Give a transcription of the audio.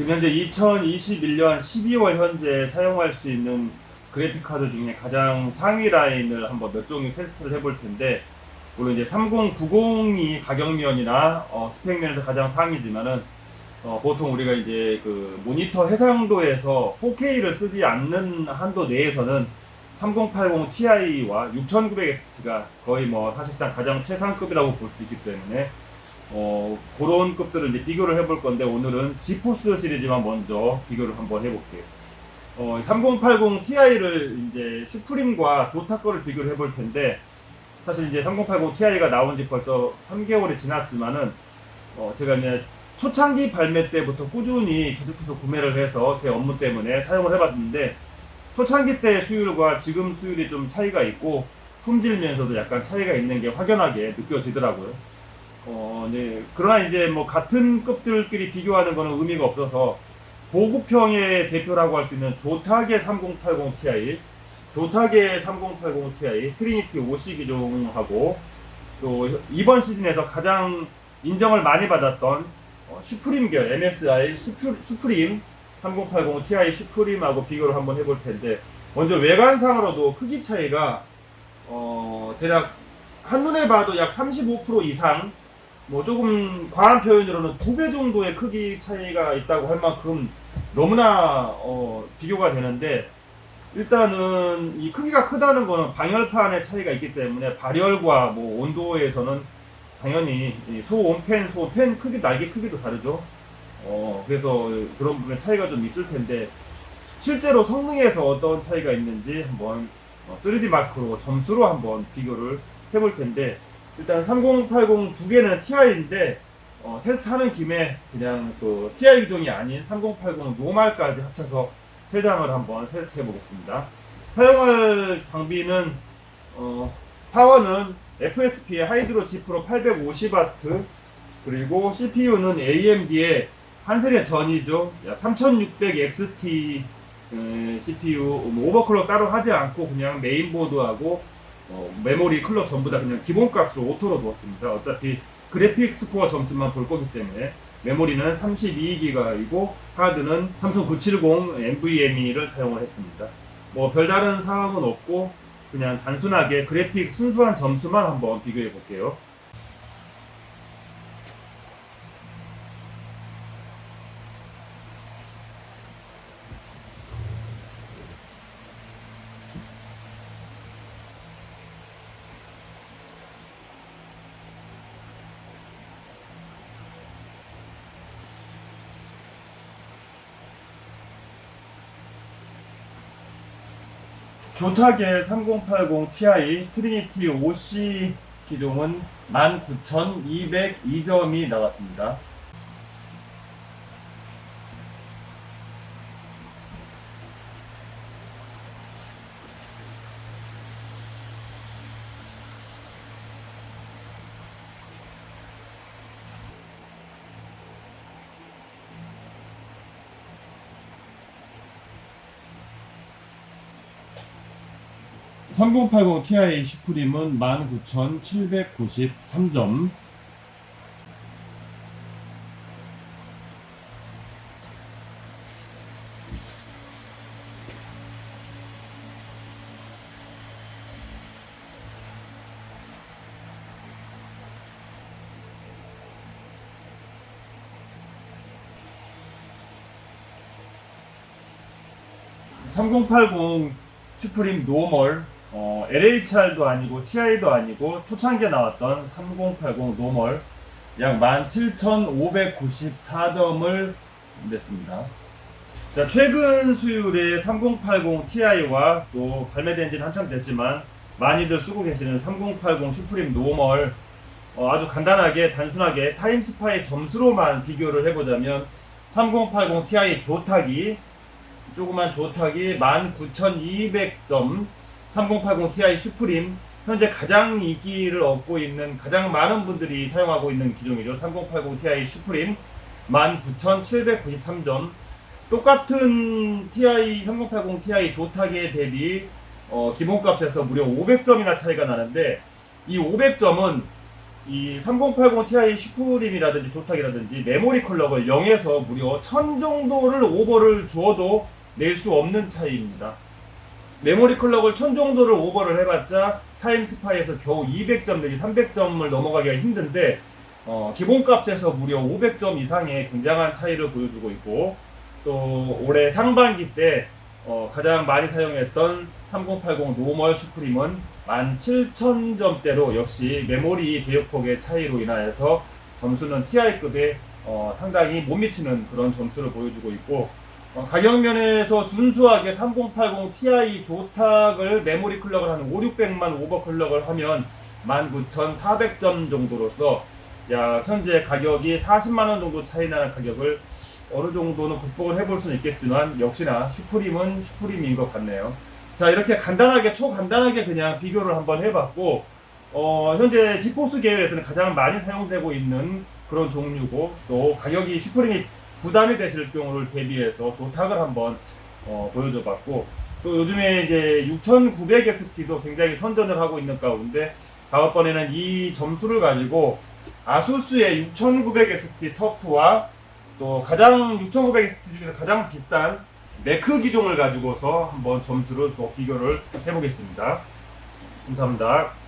지금 현재 2021년 12월 현재 사용할 수 있는 그래픽 카드 중에 가장 상위 라인을 한번 몇 종류 테스트를 해볼 텐데 물론 이제 3090이 가격면이나 어, 스펙면에서 가장 상위지만은 어, 보통 우리가 이제 그 모니터 해상도에서 4K를 쓰지 않는 한도 내에서는 3080 Ti와 6900XT가 거의 뭐 사실상 가장 최상급이라고 볼 수 있기 때문에 어, 그런 급들을 이제 비교를 해볼 건데 오늘은 지포스 시리즈만 먼저 비교를 한번 해볼게요. 어, 3080 Ti를 이제 슈프림과 조타 거를 비교를 해볼 텐데 사실 이제 3080 Ti가 나온 지 벌써 3개월이 지났지만은 어, 제가 이제 초창기 발매 때부터 꾸준히 계속해서 구매를 해서 제 업무 때문에 사용을 해봤는데 초창기 때 수율과 지금 수율이 좀 차이가 있고 품질면서도 약간 차이가 있는 게 확연하게 느껴지더라고요. 어, 네. 그러나 이제 뭐 같은 급들끼리 비교하는 거는 의미가 없어서 보급형의 대표라고 할 수 있는 조타계 3080 Ti, 조타계 3080 Ti, 트리니티 5C 기종하고 또 이번 시즌에서 가장 인정을 많이 받았던 어, 슈프림 계열 MSI 슈프, 슈프림 3080 Ti 슈프림하고 비교를 한번 해볼 텐데 먼저 외관상으로도 크기 차이가 어, 대략 한눈에 봐도 약 35% 이상 뭐 조금 과한 표현으로는 두 배 정도의 크기 차이가 있다고 할 만큼 너무나 어, 비교가 되는데 일단은 이 크기가 크다는 거는 방열판의 차이가 있기 때문에 발열과 뭐 온도에서는 당연히 이 소온 팬, 소팬 크기, 날개 크기도 다르죠. 어, 그래서 그런 부분에 차이가 좀 있을 텐데 실제로 성능에서 어떤 차이가 있는지 한번 어, 3D 마크로 점수로 한번 비교를 해볼 텐데 일단 3080 두 개는 TI인데 어, 테스트하는 김에 그냥 그 TI 기종이 아닌 3080 노말까지 합쳐서 세 장을 한번 테스트해 보겠습니다. 사용할 장비는 어, 파워는 FSP의 하이드로 G 프로 850W 그리고 CPU는 AMD의 한 세대 전이죠. 약3600 XT CPU 뭐 오버클럭 따로 하지 않고 그냥 메인보드하고 어, 메모리 클럭 전부 다 그냥 기본값으로 오토로 두었습니다. 어차피 그래픽 스코어 점수만 볼 거기 때문에 메모리는 32기가이고 하드는 삼성 970 NVMe를 사용을 했습니다. 뭐 별다른 상황은 없고 그냥 단순하게 그래픽 순수한 점수만 한번 비교해 볼게요. 조타계 3080 Ti 트리니티 5C 기종은 19,202점이 나왔습니다. (3080 Ti) 슈프림은 (19,793점) (3080) 슈프림 노멀 어, LHR도 아니고 TI도 아니고 초창기에 나왔던 3080 노멀 약 17,594점을 냈습니다. 자, 최근 수율의 3080 Ti와 또 발매된 지는 한참 됐지만 많이들 쓰고 계시는 3080 슈프림 노멀 어, 아주 간단하게 단순하게 타임스파이 점수로만 비교를 해보자면 3080 Ti 조타기 조그만 조타기 19,200점 3080 Ti 슈프림 현재 가장 인기를 얻고 있는 가장 많은 분들이 사용하고 있는 기종이죠. 3080 Ti 슈프림 19,793점 똑같은 Ti 3080 Ti 조타기에 대비 어, 기본값에서 무려 500점이나 차이가 나는데 이 500점은 이 3080 Ti 슈프림이라든지 조탁이라든지 메모리 컬러를 0에서 무려 1000 정도를 오버를 주어도 낼 수 없는 차이입니다. 메모리 컬러를 1000 정도를 오버를 해봤자 타임스파이에서 겨우 200점 내지 300점을 넘어가기가 힘든데 어, 기본값에서 무려 500점 이상의 굉장한 차이를 보여주고 있고 또 올해 상반기 때 어, 가장 많이 사용했던 3080 노멀 슈프림은 17,000점대로 역시 메모리 대역폭의 차이로 인하여서 점수는 TI급에 어, 상당히 못 미치는 그런 점수를 보여주고 있고 어, 가격 면에서 준수하게 3080 Ti 조탁을 메모리 클럭을 한 5, 600만 오버 클럭을 하면 19,400점 정도로서 야 현재 가격이 40만 원 정도 차이 나는 가격을 어느 정도는 극복을 해볼 수는 있겠지만 역시나 슈프림은 슈프림인 것 같네요. 자 이렇게 간단하게 초간단하게 그냥 비교를 한번 해봤고 어, 현재 지포스 계열에서는 가장 많이 사용되고 있는 그런 종류고 또 가격이 슈프림이 부담이 되실 경우를 대비해서 조탁을 한번 어, 보여줘봤고 또 요즘에 이제 6900XT도 굉장히 선전을 하고 있는 가운데 다음번에는 이 점수를 가지고 아수스의 6900XT 터프와 또 가장 6900XT 중에서 가장 비싼 매크 기종을 가지고서 한번 점수를 또 비교를 해보겠습니다. 감사합니다.